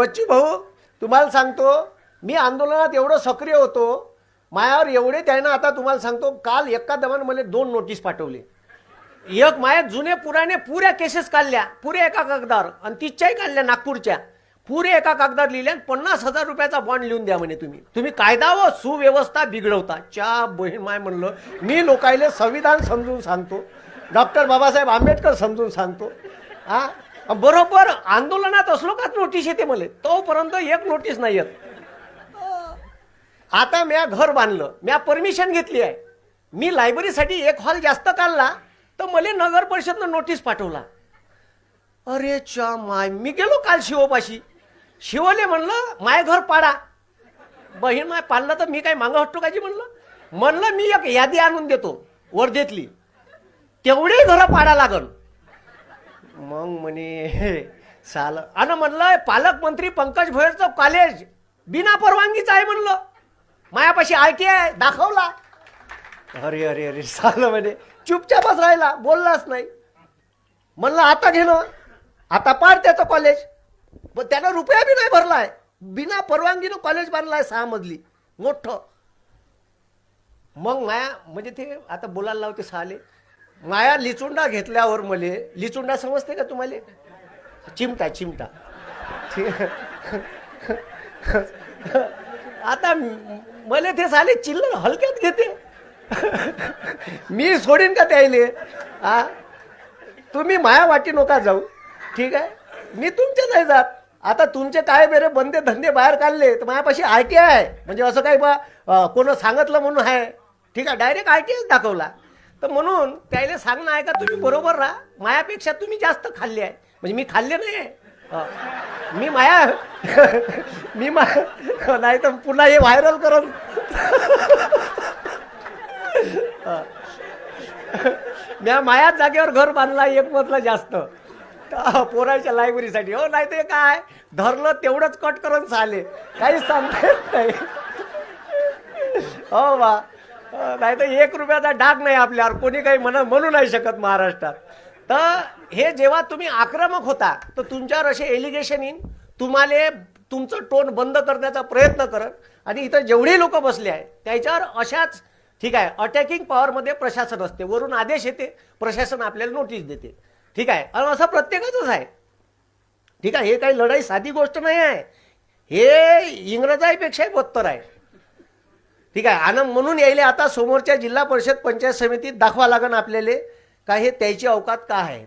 बच्चू भाऊ तुम्हाला सांगतो मी आंदोलनात एवढं सक्रिय होतो मायावर एवढे त्यानं आता तुम्हाला सांगतो काल एका दमानं मला दोन नोटीस पाठवली. एक माया जुने पुराने पुऱ्या केसेस काढल्या पुरे एका कागदावर आणि तिच्याही काढल्या नागपूरच्या. पुरे एका कागदावर लिहिल्या पन्नास हजार रुपयाचा बॉन्ड लिहून द्या म्हणे तुम्ही. तुम्ही कायदा व सुव्यवस्था बिघडवता. च्या बहीण माय म्हणलं मी लोकायले संविधान समजून सांगतो. डॉक्टर बाबासाहेब आंबेडकर समजून सांगतो. हा? बरोबर आंदोलनात असलो का नोटीस येते मला? तोपर्यंत एक नोटीस नाही येत. आता म्या घर बांधलं म्या परमिशन घेतली आहे. मी लायब्ररीसाठी एक हॉल जास्त काढला तर मला नगर परिषदनं नोटीस पाठवला. अरे चा माय मी गेलो काल शिवपाशी. शिवले म्हणलं माय घर पाडा. बहीण माय पाडलं तर मी काय मागं हटतो काजी म्हणलं? म्हणलं मी एक यादी आणून देतो वर्धेतली. तेवढे घरं पाडा लागल मग म्हणे साल आणि म्हणलं पालकमंत्री पंकज भोयरचं कॉलेज बिना परवानगीचं आहे म्हणलं. मायापाशी आय आहे दाखवला. अरे अरे अरे साल म्हणे चुपचापच राहिला बोललाच नाही. म्हणलं आता घेणं आता पाड त्याचं कॉलेज पण त्यानं रुपया बी नाही भरलाय. बिना परवानगीनं कॉलेज बांधलाय सहा मजली मोठं. मग माया म्हणजे ते आता बोलायला लावते सहाले माया लिचुंडा घेतल्यावर मले लिचुंडा समजते का तुम्हाला? चिमटा चिमटा. आता मला ते साले चिल्लर हलक्यात घेते. मी सोडीन का त्याले हा तुम्ही माया वाटी नका जाऊ. ठीक आहे? मी तुमच्या नाही जात. आता तुमचे काय बेरे बंदे धंदे बाहेर काढले तर माझ्यापाशी आय टी आहे. म्हणजे असं काही बा कोण सांगितलं म्हणून आहे. ठीक आहे? डायरेक्ट आय टी दाखवला. तर म्हणून त्याला सांगणं आहे का तुम्ही बरोबर राहा. मायापेक्षा तुम्ही जास्त खाल्ले आहे. म्हणजे मी खाल्ले नाही आहे. मी माया मी मा नाही तर पुन्हा हे व्हायरल करत म्या मायाच जागेवर घर बांधला एक मधलं जास्त. पोराच्या लायब्ररीसाठी हो नाही ते काय? धरलं तेवढंच कट करून चाले काहीच सांगता येत नाही. हो बा. नाही तर एक रुपयाचा डाग नाही आपल्यावर. कोणी काही म्हणा म्हणू नाही शकत महाराष्ट्रात. तर हे जेव्हा तुम्ही आक्रमक होता तर तुमच्यावर असे एलिगेशन येईन. तुम्हाला तुमचं टोन बंद करण्याचा प्रयत्न करत आणि इथं जेवढे लोक बसले आहे त्याच्यावर अशाच ठीक आहे अटॅकिंग पॉवरमध्ये प्रशासन असते. वरून आदेश येते प्रशासन आपल्याला नोटीस देते. ठीक आहे? आणि असं प्रत्येकाचंच आहे. ठीक आहे? हे काही लढाई साधी गोष्ट नाही आहे. हे इंग्रजाईपेक्षाही बत्तर आहे. ठीक आहे. आणि म्हणून यायले आता समोरच्या जिल्हा परिषद पंचायत समितीत दाखवा लागन आपल्याला. का हे त्याची अवकात का आहे?